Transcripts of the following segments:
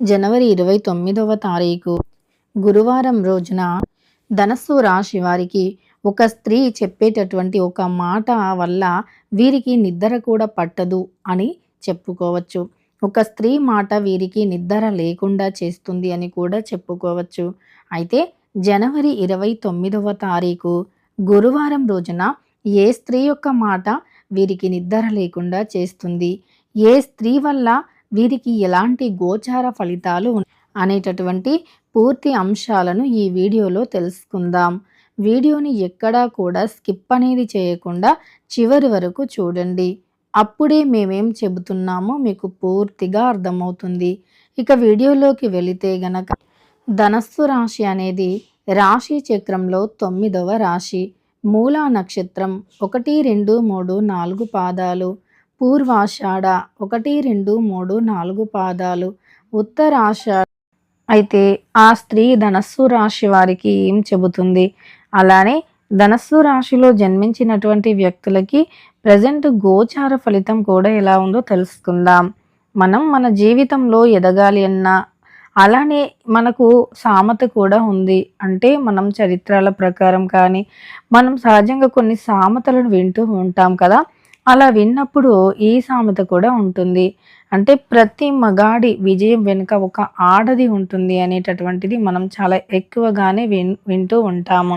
జనవరి ఇరవై తొమ్మిదవ తారీఖు గురువారం రోజున ధనస్సు రాశి వారికి ఒక స్త్రీ చెప్పేటటువంటి ఒక మాట వల్ల వీరికి నిద్ర కూడా పట్టదు అని చెప్పుకోవచ్చు. ఒక స్త్రీ మాట వీరికి నిద్ర లేకుండా చేస్తుంది అని కూడా చెప్పుకోవచ్చు. అయితే జనవరి ఇరవై తొమ్మిదవ తారీఖు గురువారం రోజున ఏ స్త్రీ యొక్క మాట వీరికి నిద్ర లేకుండా చేస్తుంది? ఏ స్త్రీ వల్ల వీరికి ఎలాంటి గోచార ఫలితాలు అనేటటువంటి పూర్తి అంశాలను ఈ వీడియోలో తెలుసుకుందాం. వీడియోని ఎక్కడా కూడా స్కిప్ అనేది చేయకుండా చివరి వరకు చూడండి. అప్పుడే మేమేం చెబుతున్నామో మీకు పూర్తిగా అర్థమవుతుంది. ఇక వీడియోలోకి వెళితే గనక ధనస్సు రాశి అనేది రాశి చక్రంలో తొమ్మిదవ రాశి. మూలా నక్షత్రం ఒకటి రెండు మూడు నాలుగు పాదాలు. పూర్వాషాఢ. ఒకటి రెండు మూడు నాలుగు పాదాలు. ఉత్తరాషాఢ. అయితే ఆ స్త్రీ ధనస్సు రాశి వారికి ఏం చెబుతుంది? అలానే ధనస్సు రాశిలో జన్మించినటువంటి వ్యక్తులకి ప్రజెంట్ గోచార ఫలితం కూడా ఎలా ఉందో తెలుసుకుందాం. మనం మన జీవితంలో ఎదగాలి అన్నా అలానే మనకు సామెత కూడా ఉంది. అంటే మనం చరిత్రల ప్రకారం కానీ మనం సహజంగా కొన్ని సామెతలను వింటూ ఉంటాం కదా. అలా విన్నప్పుడు ఈ సామెత కూడా ఉంటుంది. అంటే ప్రతి మగాడి విజయం వెనుక ఒక ఆడది ఉంటుంది అనేటటువంటిది మనం చాలా ఎక్కువగానే విన్ వింటూ ఉంటాము.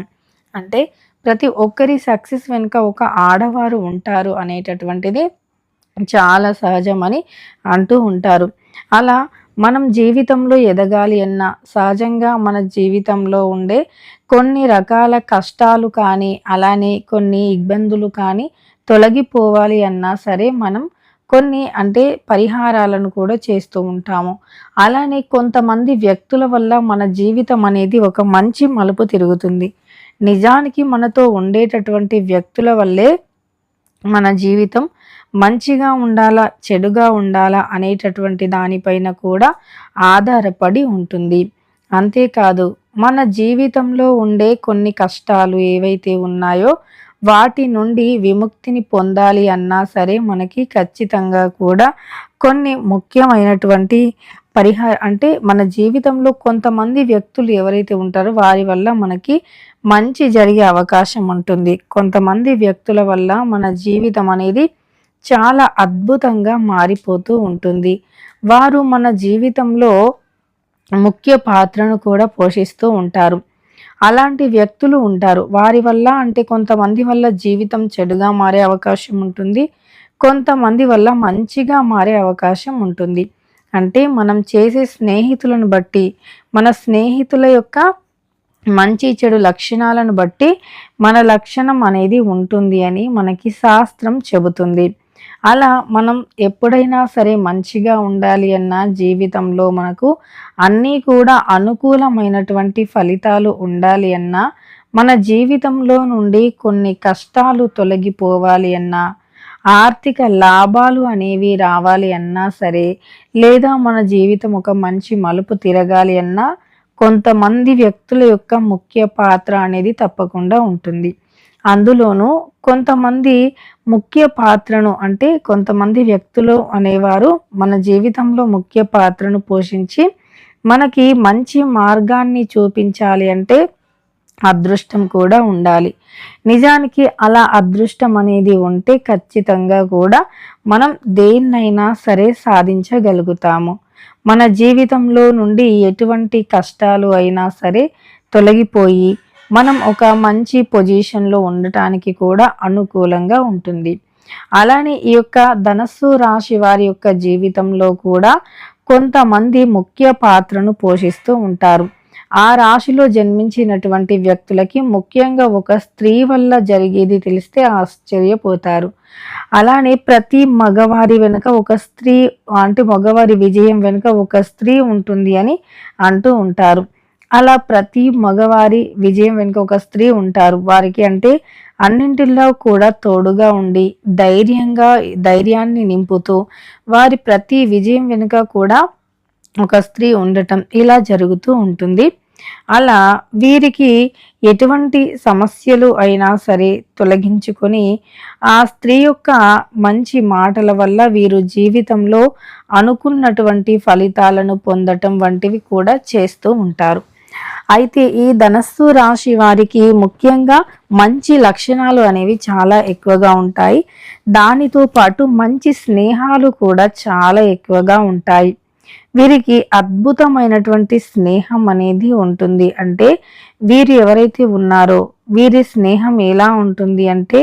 అంటే ప్రతి ఒక్కరి సక్సెస్ వెనుక ఒక ఆడవారు ఉంటారు అనేటటువంటిది చాలా సహజమని అంటూ ఉంటారు. అలా మనం జీవితంలో ఎదగాలి అన్న సహజంగా మన జీవితంలో ఉండే కొన్ని రకాల కష్టాలు కానీ అలానే కొన్ని ఇబ్బందులు కానీ తొలగిపోవాలి అన్నా సరే మనం కొన్ని అంటే పరిహారాలను కూడా చేస్తూ ఉంటాము. అలానే కొంతమంది వ్యక్తుల వల్ల మన జీవితం అనేది ఒక మంచి మలుపు తిరుగుతుంది. నిజానికి మనతో ఉండేటటువంటి వ్యక్తుల వల్లే మన జీవితం మంచిగా ఉండాలా చెడుగా ఉండాలా అనేటటువంటి దానిపైన కూడా ఆధారపడి ఉంటుంది. అంతేకాదు మన జీవితంలో ఉండే కొన్ని కష్టాలు ఏవైతే ఉన్నాయో వాటి నుండి విముక్తిని పొందాలి అన్నా సరే మనకి ఖచ్చితంగా కూడా కొన్ని ముఖ్యమైనటువంటి పరిహార అంటే మన జీవితంలో కొంతమంది వ్యక్తులు ఎవరైతే ఉంటారో వారి వల్ల మనకి మంచి జరిగే అవకాశం ఉంటుంది. కొంతమంది వ్యక్తుల వల్ల మన జీవితం అనేది చాలా అద్భుతంగా మారిపోతూ ఉంటుంది. వారు మన జీవితంలో ముఖ్య పాత్రను కూడా పోషిస్తూ ఉంటారు. అలాంటి వ్యక్తులు ఉంటారు. వారి వల్ల అంటే కొంతమంది వల్ల జీవితం చెడుగా మారే అవకాశం ఉంటుంది. కొంతమంది వల్ల మంచిగా మారే అవకాశం ఉంటుంది. అంటే మనం చేసే స్నేహితులను బట్టి మన స్నేహితుల యొక్క మంచి చెడు లక్షణాలను బట్టి మన లక్షణం అనేది ఉంటుంది అని మనకి శాస్త్రం చెబుతుంది. అలా మనం ఎప్పుడైనా సరే మంచిగా ఉండాలి అన్న జీవితంలో మనకు అన్నీ కూడా అనుకూలమైనటువంటి ఫలితాలు ఉండాలి అన్నా మన జీవితంలో నుండి కొన్ని కష్టాలు తొలగిపోవాలి అన్నా ఆర్థిక లాభాలు అనేవి రావాలి అన్నా సరే లేదా మన జీవితం ఒక మంచి మలుపు తిరగాలి అన్నా కొంతమంది వ్యక్తుల యొక్క ముఖ్య పాత్ర అనేది తప్పకుండా ఉంటుంది. అందులోనూ కొంతమంది ముఖ్య పాత్రను అంటే కొంతమంది వ్యక్తులు అనేవారు మన జీవితంలో ముఖ్య పాత్రను పోషించి మనకి మంచి మార్గాన్ని చూపించాలి అంటే అదృష్టం కూడా ఉండాలి. నిజానికి అలా అదృష్టం అనేది ఉంటే ఖచ్చితంగా కూడా మనం దేన్నైనా సరే సాధించగలుగుతాము. మన జీవితంలో నుండి ఎటువంటి కష్టాలు అయినా సరే తొలగిపోయి మనం ఒక మంచి పొజిషన్లో ఉండటానికి కూడా అనుకూలంగా ఉంటుంది. అలానే ఈ యొక్క ధనస్సు రాశి వారి యొక్క జీవితంలో కూడా కొంతమంది ముఖ్య పాత్రను పోషిస్తూ ఉంటారు. ఆ రాశిలో జన్మించినటువంటి వ్యక్తులకి ముఖ్యంగా ఒక స్త్రీ వల్ల జరిగేది తెలిస్తే ఆశ్చర్యపోతారు. అలానే ప్రతి మగవారి వెనుక ఒక స్త్రీ అంటే మగవారి విజయం వెనుక ఒక స్త్రీ ఉంటుంది అని అంటూ ఉంటారు. అలా ప్రతి మగవారి విజయం వెనుక ఒక స్త్రీ ఉంటారు. వారికి అంటే అన్నింటిలో కూడా తోడుగా ఉండి ధైర్యంగా ధైర్యాన్ని నింపుతూ వారి ప్రతి విజయం వెనుక కూడా ఒక స్త్రీ ఉండటం ఇలా జరుగుతూ ఉంటుంది. అలా వీరికి ఎటువంటి సమస్యలు అయినా సరే తొలగించుకొని ఆ స్త్రీ యొక్క మంచి మాటల వల్ల వీరు జీవితంలో అనుకున్నటువంటి ఫలితాలను పొందటం వంటివి కూడా చేస్తూ ఉంటారు. అయితే ఈ ధనస్సు రాశి వారికి ముఖ్యంగా మంచి లక్షణాలు అనేవి చాలా ఎక్కువగా ఉంటాయి. దానితో పాటు మంచి స్నేహాలు కూడా చాలా ఎక్కువగా ఉంటాయి. వీరికి అద్భుతమైనటువంటి స్నేహం అనేది ఉంటుంది. అంటే వీరు ఎవరైతే ఉన్నారో వీరి స్నేహం ఎలా ఉంటుంది అంటే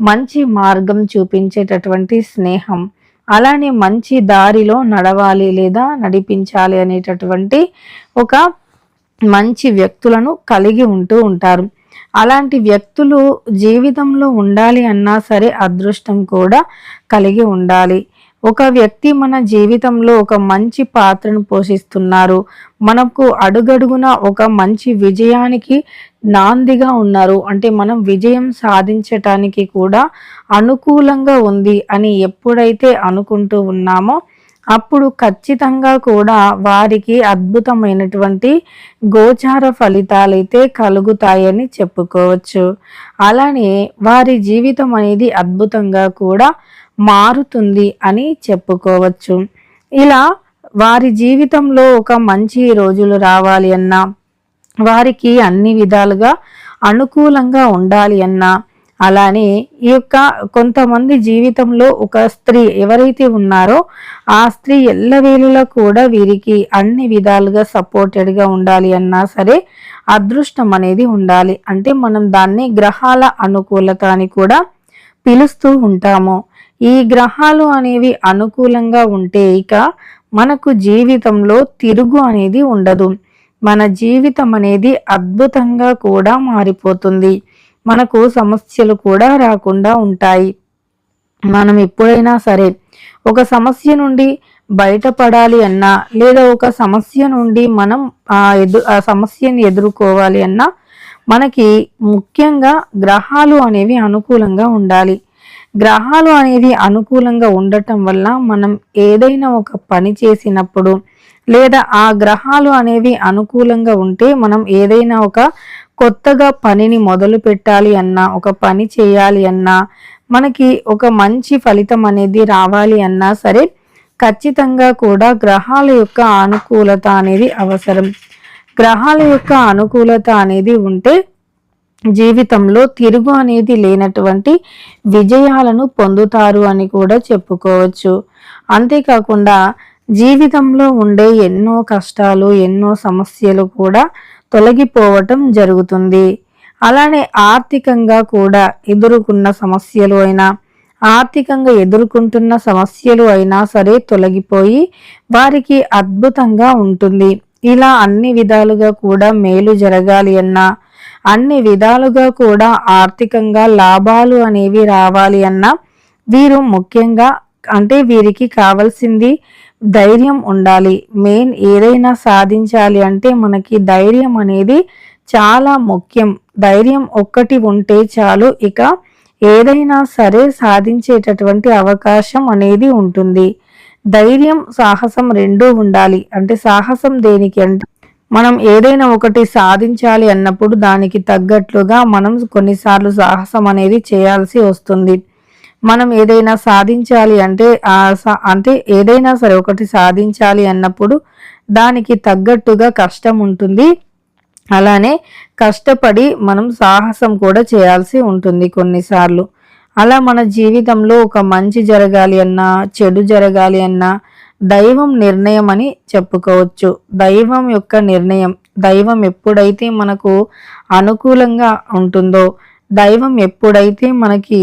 మంచి మార్గం చూపించేటటువంటి స్నేహం. అలానే మంచి దారిలో నడవాలి లేదా నడిపించాలి అనేటటువంటి ఒక మంచి వ్యక్తులను కలిగి ఉంటూ ఉంటారు. అలాంటి వ్యక్తులు జీవితంలో ఉండాలి అన్నా సరే అదృష్టం కూడా కలిగి ఉండాలి. ఒక వ్యక్తి మన జీవితంలో ఒక మంచి పాత్రను పోషిస్తున్నారు. మనకు అడుగడుగున ఒక మంచి విజయానికి నాందిగా ఉన్నారు. అంటే మనం విజయం సాధించటానికి కూడా అనుకూలంగా ఉంది అని ఎప్పుడైతే అనుకుంటూ ఉన్నామో అప్పుడు ఖచ్చితంగా కూడా వారికి అద్భుతమైనటువంటి గోచార ఫలితాలైతే కలుగుతాయని చెప్పుకోవచ్చు. అలానే వారి జీవితం అనేది అద్భుతంగా కూడా మారుతుంది అని చెప్పుకోవచ్చు. ఇలా వారి జీవితంలో ఒక మంచి రోజులు రావాలి అన్నా వారికి అన్ని విధాలుగా అనుకూలంగా ఉండాలి అన్నా అలానే ఈ యొక్క కొంతమంది జీవితంలో ఒక స్త్రీ ఎవరైతే ఉన్నారో ఆ స్త్రీ ఎల్లవేళలా కూడా వీరికి అన్ని విధాలుగా సపోర్టెడ్గా ఉండాలి అన్నా సరే అదృష్టం అనేది ఉండాలి. అంటే మనం దాన్ని గ్రహాల అనుకూలత అని కూడా పిలుస్తూ ఉంటాము. ఈ గ్రహాలు అనేవి అనుకూలంగా ఉంటే ఇక మనకు జీవితంలో తిరుగు అనేది ఉండదు. మన జీవితం అనేది అద్భుతంగా కూడా మారిపోతుంది. మనకు సమస్యలు కూడా రాకుండా ఉంటాయి. మనం ఎప్పుడైనా సరే ఒక సమస్య నుండి బయటపడాలి అన్నా లేదా ఒక సమస్య నుండి మనం ఆ ఎదు ఆ సమస్యని ఎదుర్కోవాలి అన్నా మనకి ముఖ్యంగా గ్రహాలు అనేవి అనుకూలంగా ఉండాలి. గ్రహాలు అనేవి అనుకూలంగా ఉండటం వల్ల మనం ఏదైనా ఒక పని చేసినప్పుడు లేదా ఆ గ్రహాలు అనేవి అనుకూలంగా ఉంటే మనం ఏదైనా ఒక కొత్తగా పనిని మొదలు పెట్టాలి అన్నా ఒక పని చేయాలి అన్నా మనకి ఒక మంచి ఫలితం అనేది రావాలి అన్నా సరే ఖచ్చితంగా కూడా గ్రహాల యొక్క అనుకూలత అనేది అవసరం. గ్రహాల యొక్క అనుకూలత అనేది ఉంటే జీవితంలో తిరుగు అనేది లేనటువంటి విజయాలను పొందుతారు అని కూడా చెప్పుకోవచ్చు. అంతేకాకుండా జీవితంలో ఉండే ఎన్నో కష్టాలు ఎన్నో సమస్యలు కూడా తొలగిపోవటం జరుగుతుంది. అలానే ఆర్థికంగా కూడా ఎదుర్కొన్న సమస్యలు అయినా ఆర్థికంగా ఎదుర్కొంటున్న సమస్యలు అయినా సరే తొలగిపోయి వారికి అద్భుతంగా ఉంటుంది. ఇలా అన్ని విధాలుగా కూడా మేలు జరగాలి అన్నా అన్ని విధాలుగా కూడా ఆర్థికంగా లాభాలు అనేవి రావాలి అన్నా వీరు ముఖ్యంగా అంటే వీరికి కావాల్సింది ధైర్యం ఉండాలి. మెయిన్ ఏదైనా సాధించాలి అంటే మనకి ధైర్యం అనేది చాలా ముఖ్యం. ధైర్యం ఒక్కటి ఉంటే చాలు ఇక ఏదైనా సరే సాధించేటటువంటి అవకాశం అనేది ఉంటుంది. ధైర్యం సాహసం రెండూ ఉండాలి. అంటే సాహసం దేనికి అంటే మనం ఏదైనా ఒకటి సాధించాలి అన్నప్పుడు దానికి తగ్గట్లుగా మనం కొన్నిసార్లు సాహసం అనేది చేయాల్సి వస్తుంది. మనం ఏదైనా సాధించాలి అంటే అంటే ఏదైనా సరే ఒకటి సాధించాలి అన్నప్పుడు దానికి తగ్గట్టుగా కష్టం ఉంటుంది. అలానే కష్టపడి మనం సాహసం కూడా చేయాల్సి ఉంటుంది కొన్నిసార్లు. అలా మన జీవితంలో ఒక మంచి జరగాలి అన్నా చెడు జరగాలి అన్నా దైవం నిర్ణయం అని చెప్పుకోవచ్చు. దైవం యొక్క నిర్ణయం దైవం ఎప్పుడైతే మనకు అనుకూలంగా ఉంటుందో దైవం ఎప్పుడైతే మనకి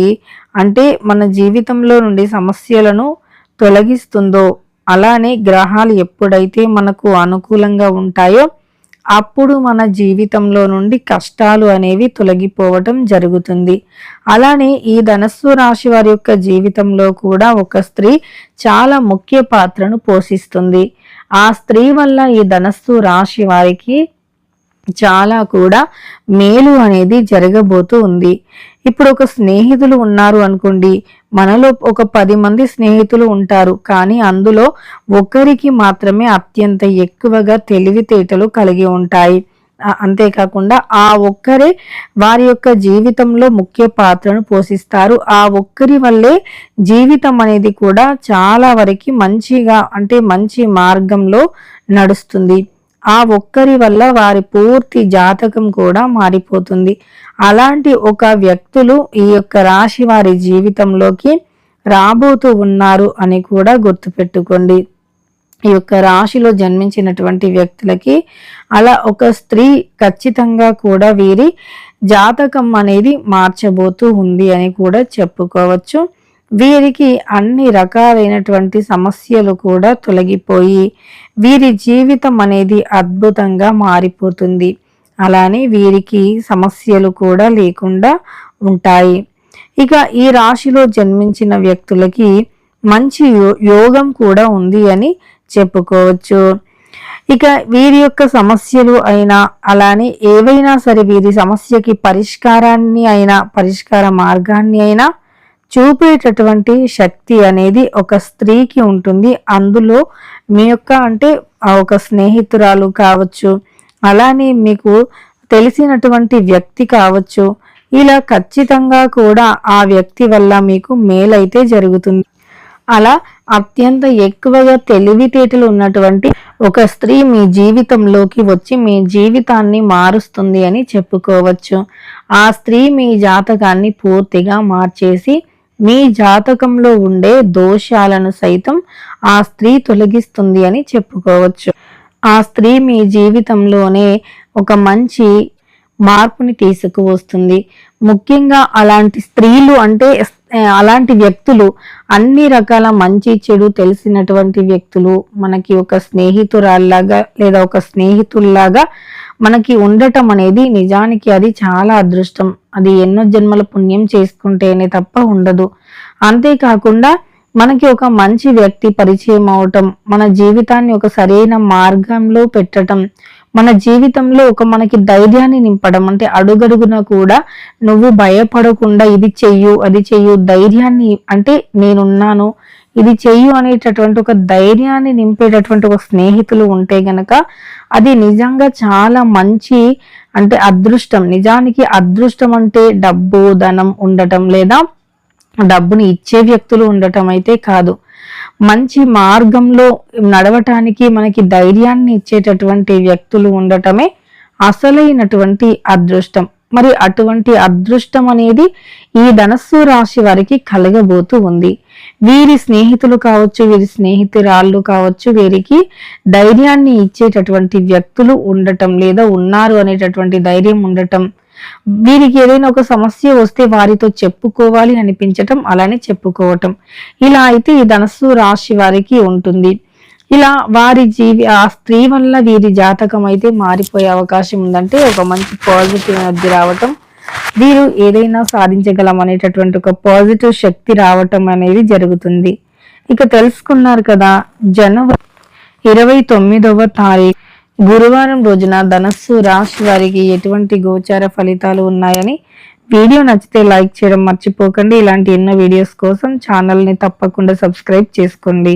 అంటే మన జీవితంలో నుండి సమస్యలను తొలగిస్తుందో అలానే గ్రహాలు ఎప్పుడైతే మనకు అనుకూలంగా ఉంటాయో అప్పుడు మన జీవితంలో నుండి కష్టాలు అనేవి తొలగిపోవటం జరుగుతుంది. అలానే ఈ ధనస్సు రాశి వారి యొక్క జీవితంలో కూడా ఒక స్త్రీ చాలా ముఖ్య పాత్రను పోషిస్తుంది. ఆ స్త్రీ వల్ల ఈ ధనస్సు రాశి వారికి చాలా కూడా మేలు అనేది జరగబోతూ ఉంది. ఇప్పుడు ఒక స్నేహితులు ఉన్నారు అనుకోండి మనలో ఒక పది మంది స్నేహితులు ఉంటారు కానీ అందులో ఒకరికి మాత్రమే అత్యంత ఎక్కువగా తెలివితేటలు కలిగి ఉంటాయి. అంతేకాకుండా ఆ ఒక్కరే వారి యొక్క జీవితంలో ముఖ్య పాత్రను పోషిస్తారు. ఆ ఒక్కరి వల్లే జీవితం అనేది కూడా చాలా వరకు మంచిగా అంటే మంచి మార్గంలో నడుస్తుంది. ఆ ఒక్కరి వల్ల వారి పూర్తి జాతకం కూడా మారిపోతుంది. అలాంటి ఒక వ్యక్తులు ఈ యొక్క రాశి వారి జీవితంలోకి రాబోతూ ఉన్నారు అని కూడా గుర్తుపెట్టుకోండి. ఈ యొక్క రాశిలో జన్మించినటువంటి వ్యక్తులకి అలా ఒక స్త్రీ ఖచ్చితంగా కూడా వీరి జాతకం అనేది మార్చబోతూ ఉంది అని కూడా చెప్పుకోవచ్చు. వీరికి అన్ని రకాలైనటువంటి సమస్యలు కూడా తొలగిపోయి వీరి జీవితం అనేది అద్భుతంగా మారిపోతుంది. అలానే వీరికి సమస్యలు కూడా లేకుండా ఉంటాయి. ఇక ఈ రాశిలో జన్మించిన వ్యక్తులకి మంచి యో- యోగం కూడా ఉంది అని చెప్పుకోవచ్చు. ఇక వీరి యొక్క సమస్యలు అయినా అలానే ఏవైనా సరే వీరి సమస్యకి పరిష్కారాన్ని అయినా పరిష్కార మార్గాన్ని అయినా చూపేటటువంటి శక్తి అనేది ఒక స్త్రీకి ఉంటుంది. అందులో మీ యొక్క అంటే ఆ ఒక స్నేహితురాలు కావచ్చు అలానే మీకు తెలిసినటువంటి వ్యక్తి కావచ్చు ఇలా ఖచ్చితంగా కూడా ఆ వ్యక్తి వల్ల మీకు మేలైతే జరుగుతుంది. అలా అత్యంత ఎక్కువగా తెలివితేటలు ఉన్నటువంటి ఒక స్త్రీ మీ జీవితంలోకి వచ్చి మీ జీవితాన్ని మారుస్తుంది అని చెప్పుకోవచ్చు. ఆ స్త్రీ మీ జాతకాన్ని పూర్తిగా మార్చేసి మీ జాతకంలో ఉండే దోషాలను సైతం ఆ స్త్రీ తొలగిస్తుంది అని చెప్పుకోవచ్చు. ఆ స్త్రీ మీ జీవితంలోనే ఒక మంచి మార్పుని తీసుకువస్తుంది. ముఖ్యంగా అలాంటి స్త్రీలు అంటే అలాంటి వ్యక్తులు అన్ని రకాల మంచి చెడు తెలిసినటువంటి వ్యక్తులు మనకి ఒక స్నేహితురాల్లాగా లేదా ఒక స్నేహితుల్లాగా మనకి ఉండటం అనేది నిజానికి అది చాలా అదృష్టం. అది ఎన్నో జన్మల పుణ్యం చేసుకుంటేనే తప్ప ఉండదు. అంతేకాకుండా మనకి ఒక మంచి వ్యక్తి పరిచయం అవటం మన జీవితాన్ని ఒక సరైన మార్గంలో పెట్టటం మన జీవితంలో ఒక మనకి ధైర్యాన్ని నింపడం అంటే అడుగడుగున కూడా నువ్వు భయపడకుండా ఇది చెయ్యు అది చెయ్యు ధైర్యాన్ని అంటే నేనున్నాను ఇది చెయ్యు అనేటటువంటి ఒక ధైర్యాన్ని నింపేటటువంటి ఒక స్నేహితులు ఉంటే గనక అది నిజంగా చాలా మంచి అంటే అదృష్టం. నిజానికి అదృష్టం అంటే డబ్బు ధనం ఉండటం లేదా డబ్బుని ఇచ్చే వ్యక్తులు ఉండటం అయితే కాదు. మంచి మార్గంలో నడవటానికి మనకి ధైర్యాన్ని ఇచ్చేటటువంటి వ్యక్తులు ఉండటమే అసలైనటువంటి అదృష్టం. మరి అటువంటి అదృష్టం అనేది ఈ ధనస్సు రాశి వారికి కలగబోతూ ఉంది. వీరి స్నేహితులు కావచ్చు వీరి స్నేహితురాళ్ళు కావచ్చు వీరికి ధైర్యాన్ని ఇచ్చేటటువంటి వ్యక్తులు ఉండటం లేదా ఉన్నారు అనేటటువంటి ధైర్యం ఉండటం. వీరికి ఏదైనా ఒక సమస్య వస్తే వారితో చెప్పుకోవాలి అనిపించటం అలానే చెప్పుకోవటం. ఇలా అయితే ఈ ధనస్సు రాశి వారికి ఉంటుంది. ఇలా వారి జీవి ఆ స్త్రీ వల్ల వీరి జాతకం అయితే మారిపోయే అవకాశం ఉందంటే ఒక మంచి పాజిటివ్ ఎనర్జీ రావటం వీరు ఏదైనా సాధించగలం అనేటటువంటి ఒక పాజిటివ్ శక్తి రావటం అనేది జరుగుతుంది. ఇక తెలుసుకున్నారు కదా జనవరి ఇరవై తొమ్మిదవ తారీఖు గురువారం రోజున ధనస్సు రాశి వారికి ఎటువంటి గోచార ఫలితాలు ఉన్నాయని వీడియో నచ్చితే లైక్ చేయడం మర్చిపోకండి. ఇలాంటి ఎన్నో వీడియోస్ కోసం ఛానల్ని తప్పకుండా సబ్స్క్రైబ్ చేసుకోండి.